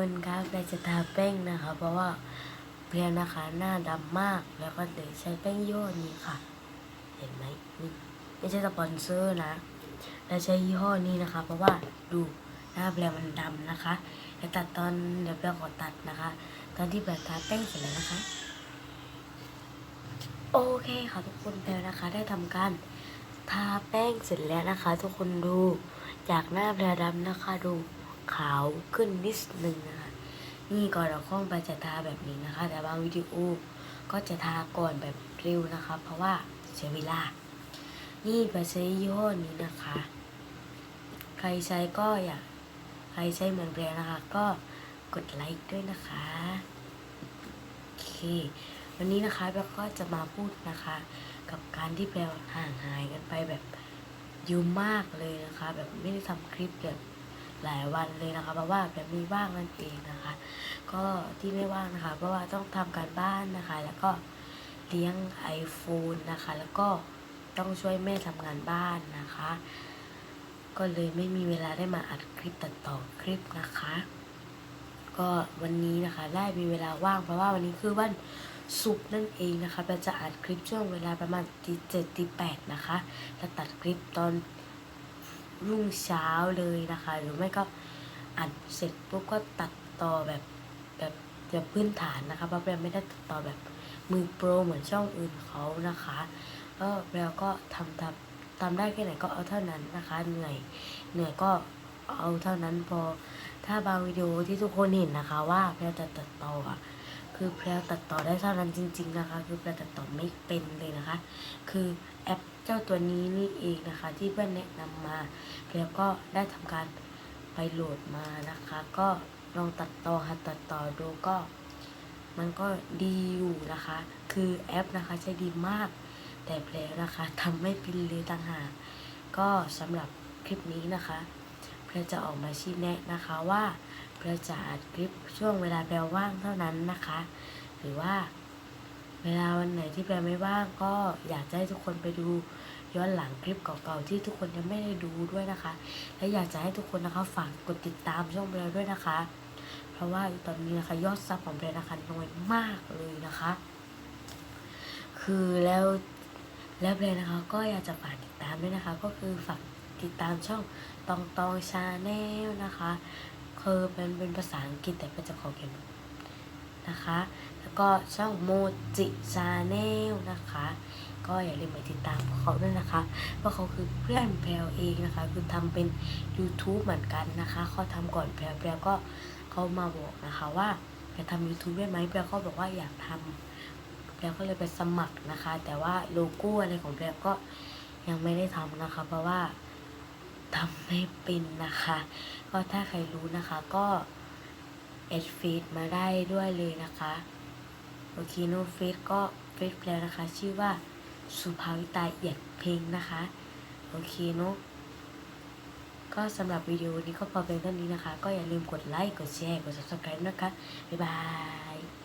คนครับเราจะทาแป้งนะคะ เพราะว่าเพียนะคะหน้าดำมากแล้วก็เลยวใช้แป้งยี่ห้อนี้ค่ะ เห็นไหมนี่ไม่ใช่สปอนเซอร์นะเราใช้ยี่ห้อนี้นะคะ เพราะว่าดูหน้าแปลมันดำนะคะแต่ตัดตอนเดี๋ยวแปลขอตัดนะคะ ตอนที่แปลทาแป้งเสร็จแล้วนะคะ โอเคค่ะทุกคนแปลนะคะ ได้ทำการทาแป้งเสร็จแล้วนะคะ ทุกคนดูจากหน้าแปลดำนะคะดู ขาวขึ้นนิดนึงนะคะ นี่ก่อนเราคล้องไปจะทาแบบนี้นะคะ แต่บางวิดีโอก็จะทาก่อนแบบเร็วนะคะ เพราะว่าใช้เวลา นี่ไปใช้ยี่ห้อนี้นะคะ ใครใช้ก็อยากใครใช้เหมือนแบรนด์นะคะ ก็กดไลค์ด้วยนะคะโอเควันนี้นะคะแบลก็จะมาพูดนะคะ กับการที่แบลห่างหายกันไปแบบยอะมากเลยนะคะ แบบไม่ได้ทำคลิปแบบ หลายวันเลยนะคะเพราะว่าแบบม่ว่างนั่นเองนะคะ ก็ที่ไม่ว่างนะคะ เพราะว่าต้องทำการบ้านนะคะ แล้วก็เลี้ยง iPhone นะคะ แล้วก็ต้องช่วยแม่ทำงานบ้านนะคะ ก็เลยไม่มีเวลาได้มาอัดคลิปตัดต่อคลิปนะคะ ก็วันนี้นะคะได้มีเวลาว่างเพราะว่าวันนี้คือวันศุกร์นั่นเองนะคะเราจะอัดคลิปช่วงเวลาประมาณตีเจ็ดตีแปดนะคะจะตัดคลิปตอน รุ่งเช้าเลยนะคะ หรือไม่ก็อัดเสร็จปุ๊บก็ตัดต่อแบบแบบแบบพื้นฐานนะคะเพราะเราไม่ได้ตัดต่อแบบมือโปรเหมือนช่องอื่นเขานะคะก็เราก็ทำทำทำได้แค่ไหนก็เอาเท่านั้นนะคะ เหนื่อยเหนื่อยก็เอาเท่านั้นพอถ้าบางวิดีโอที่ทุกคนเห็นนะคะ ว่าแพรจะตัดต่ออะ คือแพรตัดต่อได้เท่านั้นจริง ๆนะคะ คือแพรตัดต่อไม่เป็นเลยนะคะ คือแอปเจ้าตัวนี้นี่เองนะคะ ที่เพื่อนแนะนำมาแพรก็ได้ทำการไปโหลดมานะคะ ก็ลองตัดต่อหัดตัดต่อดูก็ มันก็ดีอยู่นะคะ คือแอปนะคะใช้ดีมาก แต่แพรนะคะทำไม่เป็นเลยต่างหากก็สำหรับคลิปนี้นะคะ พื่อจะออกมาชี้แนะนะคะว่าเพื่อจะอัดคลิปช่วงเวลาแปลว่างเท่านั้นนะคะ หรือว่า เวลาวันไหนที่แปลไม่ว่างก็อยากจะให้ทุกคนไปดูย้อนหลังคลิปเก่าๆที่ทุกคนยังไม่ได้ดูด้วยนะคะ และอยากจะให้ทุกคนนะคะฝากกดติดตามช่องแปลด้วยนะคะ เพราะว่าตอนนี้นะคะยอดซับของแปลนะคะน้อยมากเลยนะคะ คือแล้วแล้วแปลนะคะก็อยากจะฝากติดตามด้วยนะคะ ก็คือฝาก ติดตามช่องตองตองชาแนลนะคะคือเป็นเป็นภาษาอังกฤษแต่ก็จะขอเขียนนะคะ แล้วก็ช่องโมจิชาแนลนะคะ ก็อย่าลืมไปติดตามพวกเขาด้วยนะคะ เพราะเขาคือเพื่อนแพลวเองนะคะ คือทำเป็น YouTube เหมือนกันนะคะเขาทำก่อนแพลวแพลวก็เขามาบอกนะคะว่าจะทำ YouTube ได้ไหมแพลวก็บอกว่าอยากทำแพลวก็เลยไปสมัครนะคะ แต่ว่าโลโก้อะไรของแพลวก็ยังไม่ได้ทำนะคะ เพราะว่า ทำไม่เป็นนะคะ ก็ถ้าใครรู้นะคะก็เอดฟีดมาได้ด้วยเลยนะคะโอเคโนเฟซก็เฟซแล้วนะคะ ชื่อว่าสุภาวิตาเอียดเพลงนะคะโอเคเนาะก็สำหรับวิดีโอนี้ก็พอเป็นเท่านี้นะคะ ก็อย่าลืมกดไลค์ กดแชร์ กด subscribe นะคะ บ๊ายบาย